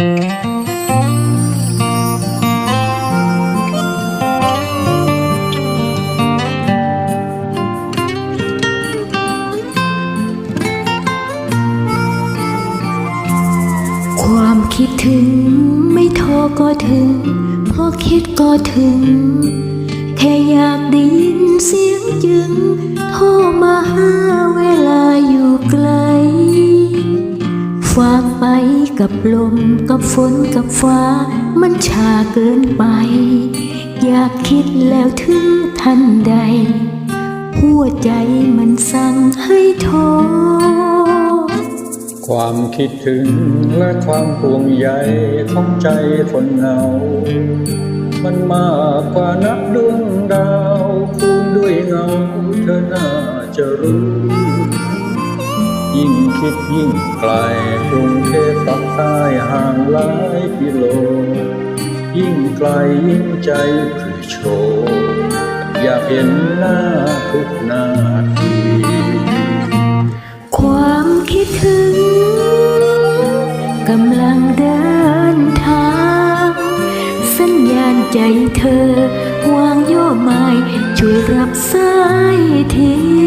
ความคิดถึงไม่โทรก็ถึง พอคิดก็ถึง แค่อยากได้ยินเสียงจึงโทรมาหาเวลาอยู่ไกล ฝากไป กับลมกับฝนกับฟ้า มันชาเกินไป อยากคิดแล้วถึงทันใด หัวใจมันสั่งให้โทรความคิดถึงและความห่วงใยของใจคนเหงา มันมากกว่านับดวงดาวคูณด้วยเงาเธอน่าจะรู้ ยิ่งคิดยิ่งไกลกรุงเทพปักใต้ห่างหลายกิโล ยิ่งไกลยิ่งใจคือโชว์อยากเห็นหน้าทุกนาที ความคิดถึงกำลังเดินทาง สัญญาณใจเธอ วางโยไม้ช่วยรับสายที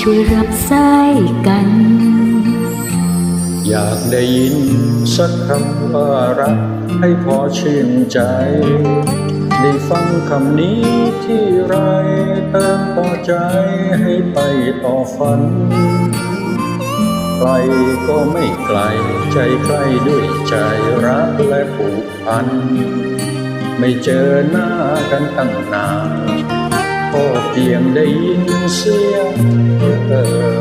ช่วยรับสายกัน อยากได้ยินสักคำว่ารักให้พอชื่นใจ ได้ฟังคำนี้ที่ไรเติมพอใจให้ไปต่อฝันไกลก็ไม่ไกลใจใกล้ด้วยใจรักและผูกพัน ไม่เจอหน้ากันตั้งนาน ก็เพีย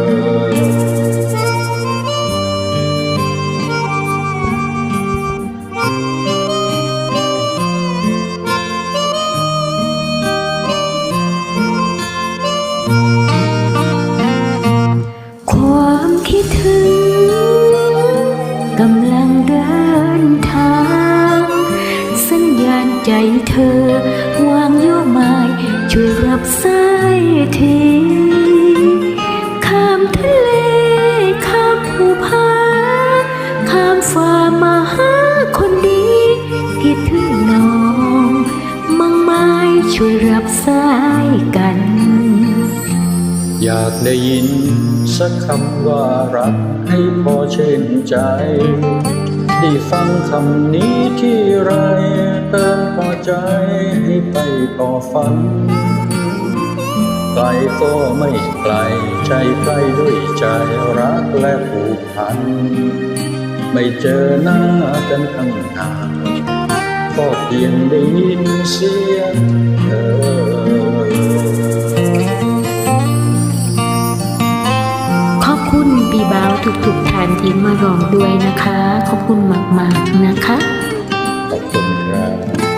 ใจเธอวางโยไม้ช่วยรับสายทีข้ามทะเลข้ามภูผาข้ามฟ้ามาหาคนดีคิดถึงน้องมังไม้ช่วยรับสายกัน อยากได้ยินสักคำว่ารักให้พอเช่นใจ ได้ฟังคำนี้ที่ไรเติมพอใจให้ไปต่อฝันไกลก็ไม่ไกลใจใกล้ด้วยใจรักและผูกพัน ไม่เจอหน้ากันทั้งนานก็เพียงได้ยินเสียงเธอ องด้วยนะคะ ขอบคุณมาก ๆ นะคะขอบคุณครับ